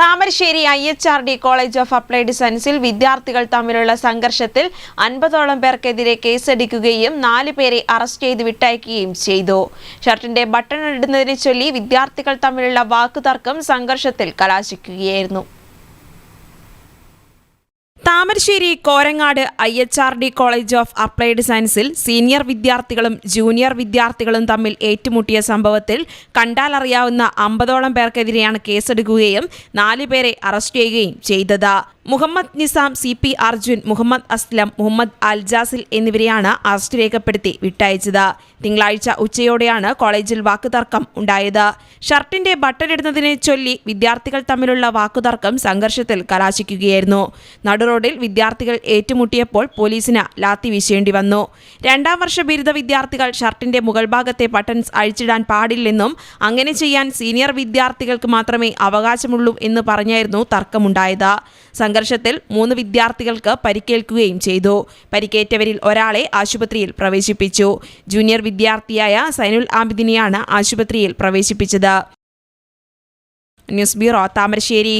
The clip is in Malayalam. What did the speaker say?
Thamarassery I H R D college of applied സയൻസിൽ വിദ്യാർത്ഥികൾ തമ്മിലുള്ള സംഘർഷത്തിൽ അൻപതോളം പേർക്കെതിരെ കേസെടുക്കുകയും നാല് പേരെ അറസ്റ്റ് ചെയ്ത് വിട്ടയക്കുകയും ചെയ്തു. ഷർട്ടിന്റെ ബട്ടൺ ഇടുന്നതിനെ ചൊല്ലി വിദ്യാർത്ഥികൾ തമ്മിലുള്ള വാക്കുതർക്കം സംഘർഷത്തിൽ കലാശിക്കുകയായിരുന്നു. Thamarassery Korangad I H R D college of applied സയൻസിൽ സീനിയർ വിദ്യാർത്ഥികളും ജൂനിയർ വിദ്യാർത്ഥികളും തമ്മിൽ ഏറ്റുമുട്ടിയ സംഭവത്തിൽ കണ്ടാലറിയാവുന്ന അമ്പതോളം പേർക്കെതിരെയാണ് കേസെടുക്കുകയും നാല് പേരെ അറസ്റ്റ് ചെയ്യുകയും ചെയ്തത്. മുഹമ്മദ് നിസാം സി പി അർജുൻ മുഹമ്മദ് അസ്ലം മുഹമ്മദ് അൽജാസിൽ എന്നിവരെയാണ് അറസ്റ്റ് രേഖപ്പെടുത്തി വിട്ടയച്ചത്. തിങ്കളാഴ്ച ഉച്ചയോടെയാണ് കോളേജിൽ വാക്കുതർക്കം ഉണ്ടായത്. ഷർട്ടിന്റെ ബട്ടൺ ഇടുന്നതിനെ ചൊല്ലി വിദ്യാർത്ഥികൾ തമ്മിലുള്ള വാക്കുതർക്കം സംഘർഷത്തിൽ കലാശിക്കുകയായിരുന്നു. നടുറോഡിൽ വിദ്യാർത്ഥികൾ ഏറ്റുമുട്ടിയപ്പോൾ പോലീസിന് ലാത്തി വീശേണ്ടി വന്നു. രണ്ടാം വർഷ ബിരുദ വിദ്യാർത്ഥികൾ ഷർട്ടിന്റെ മുകൾ ഭാഗത്തെ ബട്ടൺസ് അഴിച്ചിടാൻ പാടില്ലെന്നും അങ്ങനെ ചെയ്യാൻ സീനിയർ വിദ്യാർത്ഥികൾക്ക് മാത്രമേ അവകാശമുള്ളൂ എന്ന് പറഞ്ഞായിരുന്നു തർക്കമുണ്ടായത്. സംഘർഷത്തിൽ മൂന്ന് വിദ്യാർത്ഥികൾക്ക് പരിക്കേൽക്കുകയും ചെയ്തു. പരിക്കേറ്റവരിൽ ഒരാളെ ആശുപത്രിയിൽ പ്രവേശിപ്പിച്ചു. ജൂനിയർ വിദ്യാർത്ഥിയായ സൈനുൽ ആബിദിനെയാണ് ആശുപത്രിയിൽ പ്രവേശിപ്പിച്ചത്. News bureau Thamarassery.